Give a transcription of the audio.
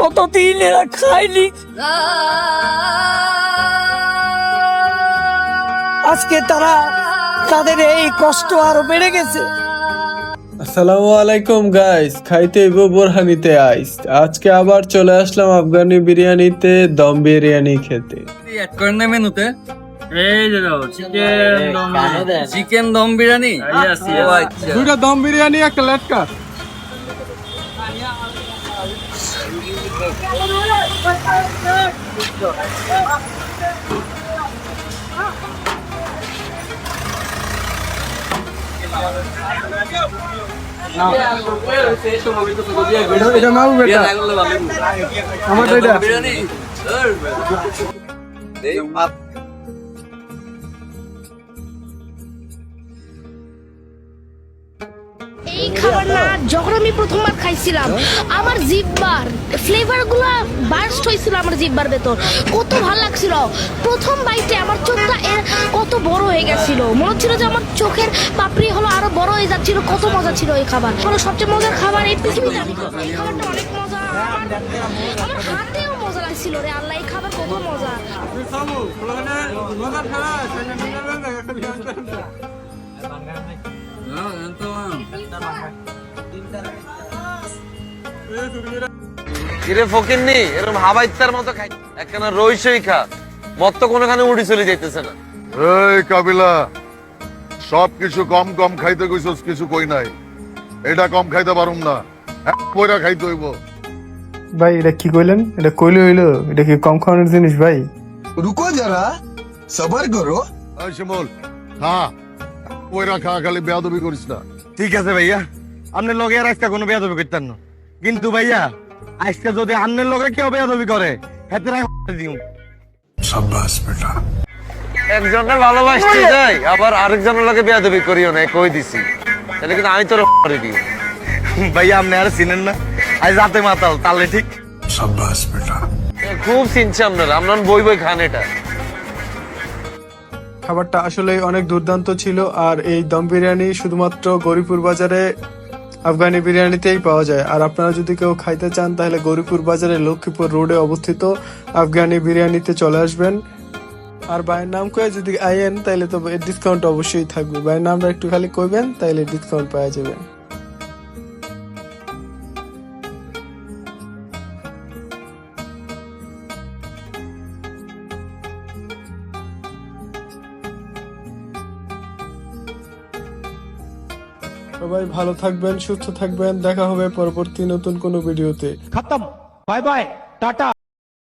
কতদিন এরা খায়নি আজকে তারা তাদের এই কষ্ট আরও বেড়ে গেছে। আসসালামু আলাইকুম গাইস খাইতে ইবো বোরহানিতে আইস। আজকে আবার চলে আসলাম আফগানি বিরিয়ানিতে দম বিরিয়ানি খেতে। অ্যাড করেন না মেনুতে। এই যে চিকেন দম চিকেন দম বিরিয়ানি? আচ্ছা। দুইটা দম বিরিয়ানি একটা লেটকা। এটা আমার এই এই খাবার না যখন আমি প্রথমবার খাইছিলাম আমার জিব্বার ফ্লেভারগুলা বার্স্ট হয়েছিল আমার জিব্বার ভেতর। কত ভালো লাগছিল। প্রথম বাইটে আমার চোখটা এর কত বড় হয়ে গেছিল। মনে হচ্ছিল যে আমার চোখের পাপড়ি হলো আরও বড় হয়ে যাচ্ছিল কত মজা ছিল এই খাবার। হলো সবচেয়ে মজার খাবার এই পৃথিবীতে আমি এই খাবারটা অনেক মজা। আমার- হাতেও মজা লাগছিল রে আল্লাহ এই খাবার কত মজা। না। এরকম হাবাইতার মতো খাই একখানা রইসই খা। মত তো উড়ি চলে যাইতেছে না। এই কাবিলা সব কিছু কম কম খাইতে কইছস কিছু কই নাই। এটা কম খাইতে পারুম না। এক পয়রা খাইতে হইব। ভাই এটা কি কইলেন? এটা কইলে হইল এটা কি কম খাওয়ানোর জিনিস ভাই? রুকো যারা সবার করো। শিমল হ্যাঁ পয়রা খা খালি বেয়াদবি করিস না। ঠিক আছে ভাইয়া। আপনার লগে আর আজকে কোনো বেয়াদবি করতেন না। কিন্তু ভাইয়া আজকে যদি আপনার লগে কেউ বেয়াদবি করে হেতে দিও একজনের ভালোবাসতে যাই আবার আরেকজনের লগে বেয়াদবি করিও না কই দিছি। তাহলে কিন্তু আমি তোর করে দিই। ভাইয়া আপনি আর চিনেন না। আজ রাতে মাতাল তাহলে ঠিক। খুব চিনছে আপনারা আপনার বই বই খান এটা। খাবারটা আসলে অনেক দুর্দান্ত ছিল, আর এই দম বিরিয়ানি শুধুমাত্র গরিপুর বাজারে আফগানি বিরিয়ানিতেই পাওয়া যায়। আর আপনারা যদি কেউ খাইতে চান, তাহলে গরিপুর বাজারে লক্ষ্মীপুর রোডে অবস্থিত আফগানি বিরিয়ানিতে চলে আসবেন। আর ভাইয়ের নাম কয়ে যদি আইয়েন তাহলে তো ডিসকাউন্ট অবশ্যই থাকবে। ভাইয়ের নামটা একটু খালি কইবেন তাহলে ডিসকাউন্ট পাওয়া যাবে। সবাই ভালো থাকবেন, সুস্থ থাকবেন। দেখা হবে পরবর্তী নতুন কোনো ভিডিওতে। খতম। Bye bye, tata.